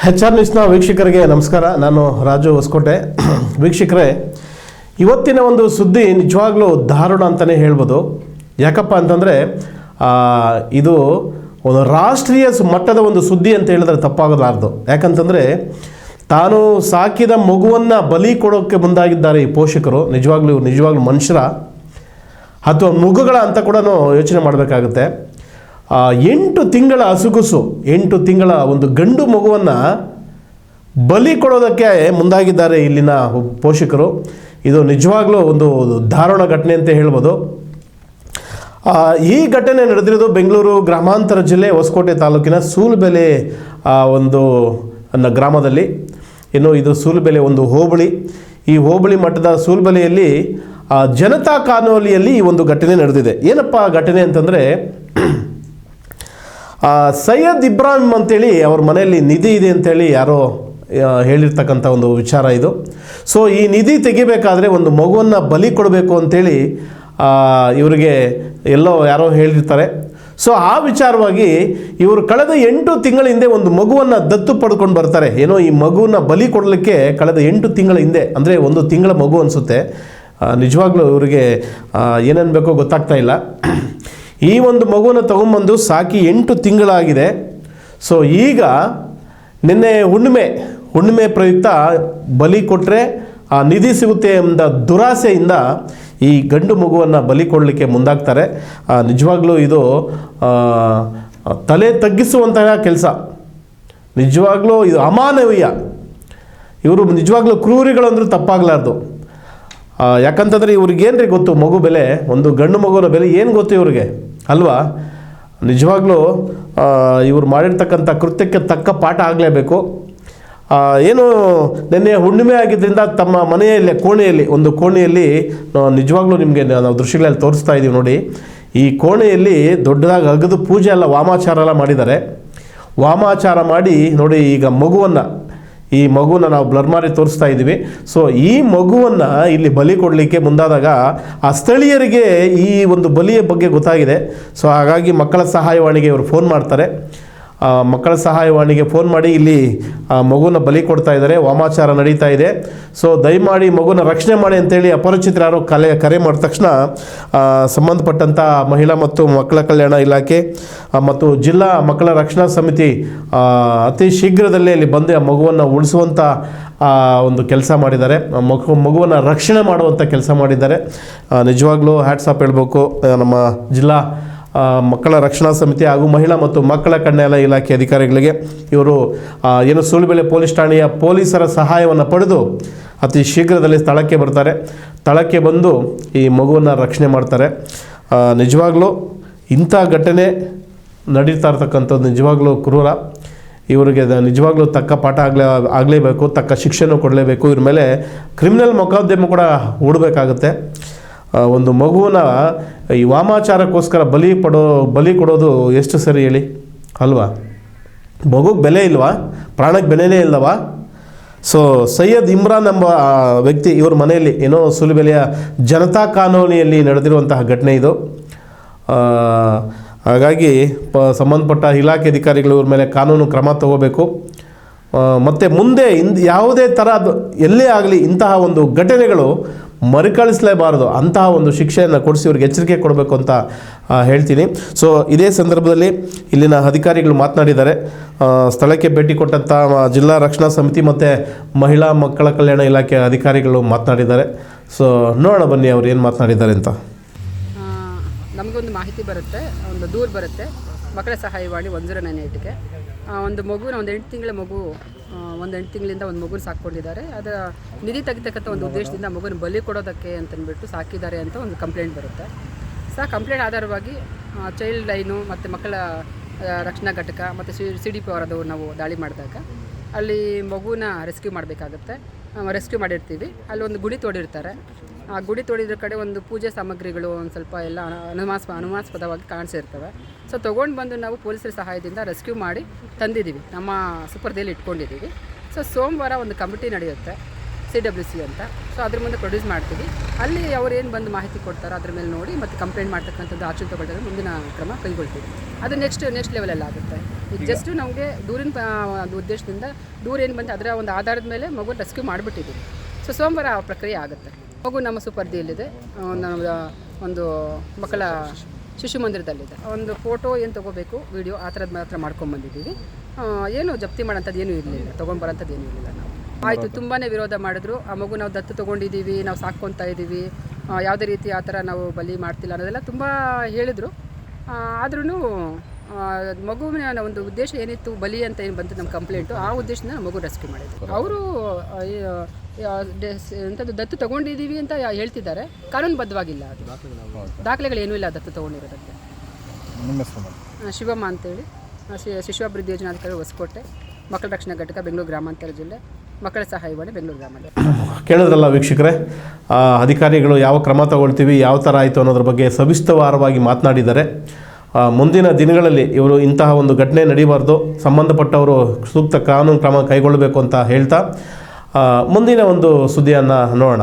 H R ನ್ಯೂಸ್ನ ವೀಕ್ಷಕರಿಗೆ ನಮಸ್ಕಾರ. ನಾನು ರಾಜು ಹೊಸ್ಕೋಟೆ. ವೀಕ್ಷಕರೇ, ಇವತ್ತಿನ ಒಂದು ಸುದ್ದಿ ನಿಜವಾಗ್ಲೂ ದಾರುಣ ಅಂತಲೇ ಹೇಳ್ಬೋದು. ಯಾಕಪ್ಪ ಅಂತಂದರೆ ಇದು ಒಂದು ರಾಷ್ಟ್ರೀಯ ಮಟ್ಟದ ಒಂದು ಸುದ್ದಿ ಅಂತ ಹೇಳಿದ್ರೆ ತಪ್ಪಾಗಲಾರ್ದು. ಯಾಕಂತಂದರೆ, ತಾನು ಸಾಕಿದ ಮಗುವನ್ನು ಬಲಿ ಕೊಡೋಕ್ಕೆ ಮುಂದಾಗಿದ್ದಾರೆ ಈ ಪೋಷಕರು. ನಿಜವಾಗ್ಲೂ ನಿಜವಾಗ್ಲೂ ಮನುಷ್ಯರ, ಅಥವಾ ಮೃಗಗಳ ಅಂತ ಕೂಡ ಯೋಚನೆ ಮಾಡಬೇಕಾಗುತ್ತೆ. ಎಂಟು ತಿಂಗಳ ಅಸುಗುಸು ಎಂಟು ತಿಂಗಳ ಒಂದು ಗಂಡು ಮಗುವನ್ನು ಬಲಿ ಕೊಡೋದಕ್ಕೆ ಮುಂದಾಗಿದ್ದಾರೆ ಇಲ್ಲಿನ ಪೋಷಕರು. ಇದು ನಿಜವಾಗ್ಲೂ ಒಂದು ದಾರುಣ ಘಟನೆ ಅಂತ ಹೇಳ್ಬೋದು. ಆ, ಈ ಘಟನೆ ನಡೆದಿರೋದು ಬೆಂಗಳೂರು ಗ್ರಾಮಾಂತರ ಜಿಲ್ಲೆ ಹೊಸಕೋಟೆ ತಾಲೂಕಿನ ಸೂಲ್ಬೆಲೆ ಆ, ಒಂದು ಗ್ರಾಮದಲ್ಲಿ. ಇನ್ನು ಇದು ಸೂಲ್ಬೆಲೆ ಒಂದು ಹೋಬಳಿ. ಈ ಹೋಬಳಿ ಮಟ್ಟದ ಸೂಲ್ಬೆಲೆಯಲ್ಲಿ ಆ, ಜನತಾ ಕಾನೂಲಿಯಲ್ಲಿ ಈ ಒಂದು ಘಟನೆ ನಡೆದಿದೆ. ಏನಪ್ಪ ಘಟನೆ ಅಂತಂದರೆ ಆ, ಸೈಯದ್ ಇಬ್ರಾಹಿಂ ಅಂತೇಳಿ ಅವ್ರ ಮನೆಯಲ್ಲಿ ನಿಧಿ ಇದೆ ಅಂತೇಳಿ ಯಾರೋ ಹೇಳಿರ್ತಕ್ಕಂಥ ಒಂದು ವಿಚಾರ ಇದು. ಸೊ ಈ ನಿಧಿ ತೆಗಿಬೇಕಾದ್ರೆ ಒಂದು ಮಗುವನ್ನು ಬಲಿ ಕೊಡಬೇಕು ಅಂತೇಳಿ ಆ, ಇವರಿಗೆ ಎಲ್ಲೋ ಯಾರೋ ಹೇಳಿರ್ತಾರೆ. ಸೊ ಆ ವಿಚಾರವಾಗಿ ಇವರು ಕಳೆದ ಎಂಟು ತಿಂಗಳ ಹಿಂದೆ ಒಂದು ಮಗುವನ್ನು ದತ್ತು ಪಡ್ಕೊಂಡು ಬರ್ತಾರೆ. ಏನೋ ಈ ಮಗುವನ್ನು ಬಲಿ ಕೊಡಲಿಕ್ಕೆ ಕಳೆದ ಎಂಟು ತಿಂಗಳ ಹಿಂದೆ ಅಂದರೆ ಒಂದು ತಿಂಗಳ ಮಗು ಅನಿಸುತ್ತೆ. ನಿಜವಾಗ್ಲೂ ಇವರಿಗೆ ಏನೇನು ಬೇಕೋ ಗೊತ್ತಾಗ್ತಾ ಇಲ್ಲ. ಈ ಒಂದು ಮಗುವನ್ನು ತಗೊಂಬಂದು ಸಾಕಿ ಎಂಟು ತಿಂಗಳಾಗಿದೆ. ಸೊ ಈಗ ನಿನ್ನೆ ಹುಣ್ಣಿಮೆ ಹುಣ್ಣಿಮೆ ಪ್ರಯುಕ್ತ ಬಲಿ ಕೊಟ್ಟರೆ ಆ ನಿಧಿ ಸಿಗುತ್ತೆ ಎಂಬ ದುರಾಸೆಯಿಂದ ಈ ಗಂಡು ಮಗುವನ್ನು ಬಲಿ ಕೊಡಲಿಕ್ಕೆ ಮುಂದಾಗ್ತಾರೆ. ನಿಜವಾಗ್ಲೂ ಇದು ತಲೆ ತಗ್ಗಿಸುವಂತಹ ಕೆಲಸ. ನಿಜವಾಗ್ಲೂ ಇದು ಅಮಾನವೀಯ. ಇವರು ನಿಜವಾಗ್ಲೂ ಕ್ರೂರಿಗಳಂದ್ರೂ ತಪ್ಪಾಗಲಾರ್ದು. ಆ, ಯಾಕಂತಂದರೆ ಇವ್ರಿಗೇನ್ರಿ ಗೊತ್ತು ಮಗು ಬೆಲೆ? ಒಂದು ಗಂಡು ಮಗುವಿನ ಬೆಲೆ ಏನು ಗೊತ್ತು ಇವ್ರಿಗೆ? ಅಲ್ವಾ? ನಿಜವಾಗ್ಲೂ ಇವರು ಮಾಡಿರ್ತಕ್ಕಂಥ ಕೃತ್ಯಕ್ಕೆ ತಕ್ಕ ಪಾಠ ಆಗಲೇಬೇಕು. ಏನು, ನಿನ್ನೆ ಹುಣ್ಣಿಮೆ ಆಗಿದ್ದರಿಂದ ತಮ್ಮ ಮನೆಯಲ್ಲಿ, ಕೋಣೆಯಲ್ಲಿ, ಒಂದು ಕೋಣೆಯಲ್ಲಿ ನಿಜವಾಗ್ಲೂ ನಿಮಗೆ ನಾವು ದೃಶ್ಯಗಳಲ್ಲಿ ತೋರಿಸ್ತಾ ಇದ್ದೀವಿ ನೋಡಿ. ಈ ಕೋಣೆಯಲ್ಲಿ ದೊಡ್ಡದಾಗಿ ಅಗದು ಪೂಜೆ ಎಲ್ಲ ವಾಮಾಚಾರ ಎಲ್ಲ ಮಾಡಿದ್ದಾರೆ. ವಾಮಾಚಾರ ಮಾಡಿ ನೋಡಿ ಈಗ ಮಗುವನ್ನು ಈ ಮಗುನ ನಾವು ಬ್ಲರ್ ಮಾಡಿ ತೋರಿಸ್ತಾ ಇದ್ದೀವಿ. ಸೊ ಈ ಮಗುವನ್ನು ಇಲ್ಲಿ ಬಲಿ ಕೊಡಲಿಕ್ಕೆ ಮುಂದಾದಾಗ ಆ ಸ್ಥಳೀಯರಿಗೆ ಈ ಒಂದು ಬಲಿಯ ಬಗ್ಗೆ ಗೊತ್ತಾಗಿದೆ. ಸೊ ಹಾಗಾಗಿ ಮಕ್ಕಳ ಸಹಾಯವಾಣಿಗೆ ಇವರು ಫೋನ್ ಮಾಡ್ತಾರೆ. ಮಕ್ಕಳ ಸಹಾಯವಾಣಿಗೆ ಫೋನ್ ಮಾಡಿ ಇಲ್ಲಿ ಮಗುನ ಬಲಿ ಕೊಡ್ತಾ ಇದ್ದಾರೆ, ವಾಮಾಚಾರ ನಡೀತಾ ಇದೆ. ಸೊ ದಯಮಾಡಿ ಮಗುನ ರಕ್ಷಣೆ ಮಾಡಿ ಅಂತೇಳಿ ಅಪರಿಚಿತರು ಕಲೆ, ಕರೆ ಮಾಡಿದ ತಕ್ಷಣ ಸಂಬಂಧಪಟ್ಟಂಥ ಮಹಿಳಾ ಮತ್ತು ಮಕ್ಕಳ ಕಲ್ಯಾಣ ಇಲಾಖೆ ಮತ್ತು ಜಿಲ್ಲಾ ಮಕ್ಕಳ ರಕ್ಷಣಾ ಸಮಿತಿ ಅತಿ ಶೀಘ್ರದಲ್ಲೇ ಇಲ್ಲಿ ಬಂದು ಆ ಮಗುವನ್ನು ಉಳಿಸುವಂಥ ಒಂದು ಕೆಲಸ ಮಾಡಿದ್ದಾರೆ. ಮಗು, ಮಗುವನ್ನು ರಕ್ಷಣೆ ಮಾಡುವಂಥ ಕೆಲಸ ಮಾಡಿದ್ದಾರೆ. ನಿಜವಾಗ್ಲೂ ಹ್ಯಾಟ್ಸ್ ಆಫ್ ಹೇಳಬೇಕು ನಮ್ಮ ಜಿಲ್ಲಾ ಮಕ್ಕಳ ರಕ್ಷಣಾ ಸಮಿತಿ ಹಾಗೂ ಮಹಿಳಾ ಮತ್ತು ಮಕ್ಕಳ ಕಲ್ಯಾಣ ಇಲಾಖೆ ಅಧಿಕಾರಿಗಳಿಗೆ ಇವರು ಏನು ಸೂಳುಬೆಲೆ ಪೊಲೀಸ್ ಠಾಣೆಯ ಪೊಲೀಸರ ಸಹಾಯವನ್ನು ಪಡೆದು ಅತಿ ಶೀಘ್ರದಲ್ಲಿ ಸ್ಥಳಕ್ಕೆ ಬರ್ತಾರೆ. ಸ್ಥಳಕ್ಕೆ ಬಂದು ಈ ಮಗುವನ್ನು ರಕ್ಷಣೆ ಮಾಡ್ತಾರೆ. ನಿಜವಾಗ್ಲೂ ಇಂಥ ಘಟನೆ ನಡೀತಾ ಇರ್ತಕ್ಕಂಥದ್ದು ನಿಜವಾಗ್ಲೂ ಕ್ರೂರ. ಇವರಿಗೆ ನಿಜವಾಗ್ಲೂ ತಕ್ಕ ಪಾಠ ಆಗಲೇ ಆಗಲೇಬೇಕು ತಕ್ಕ ಶಿಕ್ಷೆನೂ ಕೊಡಲೇಬೇಕು. ಇವ್ರ ಮೇಲೆ ಕ್ರಿಮಿನಲ್ ಮೊಕದ್ದಮೆ ಕೂಡ ಹೂಡಬೇಕಾಗುತ್ತೆ. ಆ, ಒಂದು ಮಗುವನ್ನ ಈ ವಾಮಾಚಾರಕ್ಕೋಸ್ಕರ ಬಲಿ ಪಡೋ, ಬಲಿ ಕೊಡೋದು ಎಷ್ಟು ಸರಿ ಹೇಳಿ? ಅಲ್ವಾ? ಮಗುಗೆ ಬೆಲೆ ಇಲ್ವಾ? ಪ್ರಾಣಕ್ಕೆ ಬೆಲೆನೇ ಇಲ್ಲವಾ? ಸೊ ಸೈಯದ್ ಇಮ್ರಾನ್ ಎಂಬ ವ್ಯಕ್ತಿ ಇವ್ರ ಮನೆಯಲ್ಲಿ ಏನೋ ಸುಲಿಬೆಲೆಯ ಜನತಾ ಕಾನೂನಿಯಲ್ಲಿ ನಡೆದಿರುವಂತಹ ಘಟನೆ ಇದು. ಹಾಗಾಗಿ ಸಂಬಂಧಪಟ್ಟ ಇಲಾಖೆ ಅಧಿಕಾರಿಗಳು ಇವ್ರ ಮೇಲೆ ಕಾನೂನು ಕ್ರಮ ತಗೋಬೇಕು. ಮತ್ತು ಮುಂದೆ ಇಂದ ಯಾವುದೇ ಥರದ ಎಲ್ಲೇ ಆಗಲಿ ಇಂತಹ ಒಂದು ಘಟನೆಗಳು ಮರುಕಳಿಸಲೇಬಾರದು. ಅಂತಹ ಒಂದು ಶಿಕ್ಷೆಯನ್ನು ಕೊಡಿಸಿ ಅವ್ರಿಗೆ ಎಚ್ಚರಿಕೆ ಕೊಡಬೇಕು ಅಂತ ಹೇಳ್ತೀನಿ. ಸೊ ಇದೇ ಸಂದರ್ಭದಲ್ಲಿ ಇಲ್ಲಿನ ಅಧಿಕಾರಿಗಳು ಮಾತನಾಡಿದ್ದಾರೆ. ಸ್ಥಳಕ್ಕೆ ಭೇಟಿ ಕೊಟ್ಟಂಥ ಜಿಲ್ಲಾ ರಕ್ಷಣಾ ಸಮಿತಿ ಮತ್ತು ಮಹಿಳಾ ಮಕ್ಕಳ ಕಲ್ಯಾಣ ಇಲಾಖೆ ಅಧಿಕಾರಿಗಳು ಮಾತನಾಡಿದ್ದಾರೆ. ಸೊ ನೋಡೋಣ ಬನ್ನಿ ಅವ್ರು ಏನು ಮಾತನಾಡಿದ್ದಾರೆ ಅಂತ. ನಮಗೊಂದು ಮಾಹಿತಿ ಬರುತ್ತೆ, ಒಂದು ದೂರು ಬರುತ್ತೆ. ಮಕ್ಕಳ ಸಹಾಯವಾಣಿ ಒನ್ ಜೀರೋ ನೈನ್ ಏಯ್ಟ್ಗೆ. ಒಂದು ಮಗುನ ಒಂದು ಎಂಟು ತಿಂಗಳ ಮಗು ಒಂದು ಎಂಟು ತಿಂಗಳಿಂದ ಒಂದು ಮಗುನ ಸಾಕ್ಕೊಂಡಿದ್ದಾರೆ. ಅದರ ನಿಧಿ ತೆಗಿತಕ್ಕಂಥ ಒಂದು ಉದ್ದೇಶದಿಂದ ಮಗುನ ಬಲಿ ಕೊಡೋದಕ್ಕೆ ಅಂತಂದ್ಬಿಟ್ಟು ಸಾಕಿದ್ದಾರೆ ಅಂತ ಒಂದು ಕಂಪ್ಲೇಂಟ್ ಬರುತ್ತೆ. ಸೊ ಕಂಪ್ಲೇಂಟ್ ಆಧಾರವಾಗಿ ಚೈಲ್ಡ್ ಲೈನು ಮತ್ತು ಮಕ್ಕಳ ರಕ್ಷಣಾ ಘಟಕ ಮತ್ತು ಸಿ ಸಿ ಡಿ ಪಿ ಅವರದು ನಾವು ದಾಳಿ ಮಾಡಿದಾಗ, ಅಲ್ಲಿ ಮಗುನ ರೆಸ್ಕ್ಯೂ ಮಾಡಬೇಕಾಗುತ್ತೆ. ರೆಸ್ಕ್ಯೂ ಮಾಡಿರ್ತೀವಿ. ಅಲ್ಲಿ ಒಂದು ಗುಡಿ ತೋಡಿರ್ತಾರೆ. ಆ ಗುಡಿ ತೋಡಿದ್ರ ಕಡೆ ಒಂದು ಪೂಜೆ ಸಾಮಗ್ರಿಗಳು ಒಂದು ಸ್ವಲ್ಪ ಎಲ್ಲ ಅನುಮಾಸ್ ಅನುಮಾಸ್ಪ ಅನುಮಾಸ್ಪದವಾಗಿ ಕಾಣಿಸಿರ್ತವೆ. ಸೊ ತೊಗೊಂಡು ಬಂದು ನಾವು ಪೊಲೀಸರ ಸಹಾಯದಿಂದ ರೆಸ್ಕ್ಯೂ ಮಾಡಿ ತಂದಿದ್ದೀವಿ ನಮ್ಮ ಸುಪರ್ದೇಲಿ ಇಟ್ಕೊಂಡಿದ್ದೀವಿ ಸೊ ಸೋಮವಾರ ಒಂದು ಕಮಿಟಿ ನಡೆಯುತ್ತೆ ಸಿ ಡಬ್ಲ್ಯೂ ಸಿ ಅಂತ. ಸೊ ಅದ್ರ ಮುಂದೆ ಪ್ರೊಡ್ಯೂಸ್ ಮಾಡ್ತೀವಿ. ಅಲ್ಲಿ ಅವ್ರು ಏನು ಬಂದು ಮಾಹಿತಿ ಕೊಡ್ತಾರೋ ಅದ್ರ ಮೇಲೆ ನೋಡಿ ಮತ್ತು ಕಂಪ್ಲೇಂಟ್ ಮಾಡ್ತಕ್ಕಂಥದ್ದು ಆಚೆ ತಗೊಳ್ತಾರೆ. ಮುಂದಿನ ಕ್ರಮ ಕೈಗೊಳ್ತೀವಿ. ಅದು ನೆಕ್ಸ್ಟ್ ನೆಕ್ಸ್ಟ್ ಲೆವೆಲಲ್ಲಿ ಆಗುತ್ತೆ. ಈಗ ಜಸ್ಟ್ ನಮಗೆ ದೂರಿನ ಒಂದು ಉದ್ದೇಶದಿಂದ ದೂರ ಏನು ಬಂತು ಅದರ ಒಂದು ಆಧಾರದ ಮೇಲೆ ಮಗು ರೆಸ್ಕ್ಯೂ ಮಾಡಿಬಿಟ್ಟಿದ್ದೀವಿ ಸೊ ಸೋಮವಾರ ಆ ಪ್ರಕ್ರಿಯೆ ಆಗುತ್ತೆ. ಮಗು ನಮ್ಮ ಸುಪರ್ದಿಯಲ್ಲಿದೆ. ನಮ್ಮ ಒಂದು ಮಕ್ಕಳ ಶಿಶು ಮಂದಿರದಲ್ಲಿದೆ. ಒಂದು ಫೋಟೋ ಏನು ತೊಗೋಬೇಕು ವಿಡಿಯೋ ಆ ಥರದ್ದು ಮಾತ್ರ ಮಾಡ್ಕೊಂಬಂದಿದ್ದೀವಿ ಬಂದಿದ್ದೀವಿ. ಏನು ಜಪ್ತಿ ಮಾಡೋಂಥದ್ದು ಏನೂ ಇರಲಿಲ್ಲ ತೊಗೊಂಡ್ಬರೋಂಥದ್ದು ಏನೂ ಇರಲಿಲ್ಲ ನಾವು. ಆಯಿತು ತುಂಬಾ ವಿರೋಧ ಮಾಡಿದ್ರು. ಆ ಮಗು ನಾವು ದತ್ತು ತೊಗೊಂಡಿದ್ದೀವಿ ನಾವು ಸಾಕ್ಕೊತಾ ಇದ್ದೀವಿ. ಯಾವುದೇ ರೀತಿ ಆ ಥರ ನಾವು ಬಲಿ ಮಾಡ್ತಿಲ್ಲ ಅನ್ನೋದೆಲ್ಲ ತುಂಬ ಹೇಳಿದರು. ಆದ್ರೂ ಮಗುವಿನ ಒಂದು ಉದ್ದೇಶ ಏನಿತ್ತು? ಬಲಿ ಅಂತ ಏನು ಬಂತು ನಮ್ಮ ಕಂಪ್ಲೇಂಟು ಆ ಉದ್ದೇಶದಿಂದ ಮಗು ರೆಸ್ಕ್ಯೂ ಮಾಡಿದ್ರು. ಅವರು ಎಂಥದ್ದು ದತ್ತು ತೊಗೊಂಡಿದ್ದೀವಿ ಅಂತ ಹೇಳ್ತಿದ್ದಾರೆ. ಕಾನೂನುಬದ್ಧವಾಗಿಲ್ಲ ಅದು. ದಾಖಲೆಗಳೇನೂ ಇಲ್ಲ ದತ್ತು ತೊಗೊಂಡಿರೋದಕ್ಕೆ. ಶಿವಮ್ಮ ಅಂತೇಳಿ. ಶಿಶು ಅಭಿವೃದ್ಧಿ ಶಿಶು ಯೋಜನಾಧಿಕಾರಿ ಹೊಸಕೋಟೆ ಮಕ್ಕಳ ರಕ್ಷಣಾ ಘಟಕ ಬೆಂಗಳೂರು ಗ್ರಾಮಾಂತರ ಜಿಲ್ಲೆ ಮಕ್ಕಳ ಸಹಾಯವಾಣಿ ಬೆಂಗಳೂರು ಗ್ರಾಮದಲ್ಲಿ ಕೇಳಿದ್ರಲ್ಲ ವೀಕ್ಷಕರೇ ಅಧಿಕಾರಿಗಳು ಯಾವ ಕ್ರಮ ತಗೊಳ್ತೀವಿ ಯಾವ ಥರ ಆಯಿತು ಅನ್ನೋದ್ರ ಬಗ್ಗೆ ಸವಿಸ್ತವಾರವಾಗಿ ಮಾತನಾಡಿದ್ದಾರೆ. ಮುಂದಿನ ದಿನಗಳಲ್ಲಿ ಇವರು ಇಂತಹ ಒಂದು ಘಟನೆ ನಡೀಬಾರ್ದು. ಸಂಬಂಧಪಟ್ಟವರು ಸೂಕ್ತ ಕಾನೂನು ಕ್ರಮ ಕೈಗೊಳ್ಳಬೇಕು ಅಂತ ಹೇಳ್ತಾ ಮುಂದಿನ ಒಂದು ಸುದ್ದಿಯನ್ನು ನೋಡೋಣ.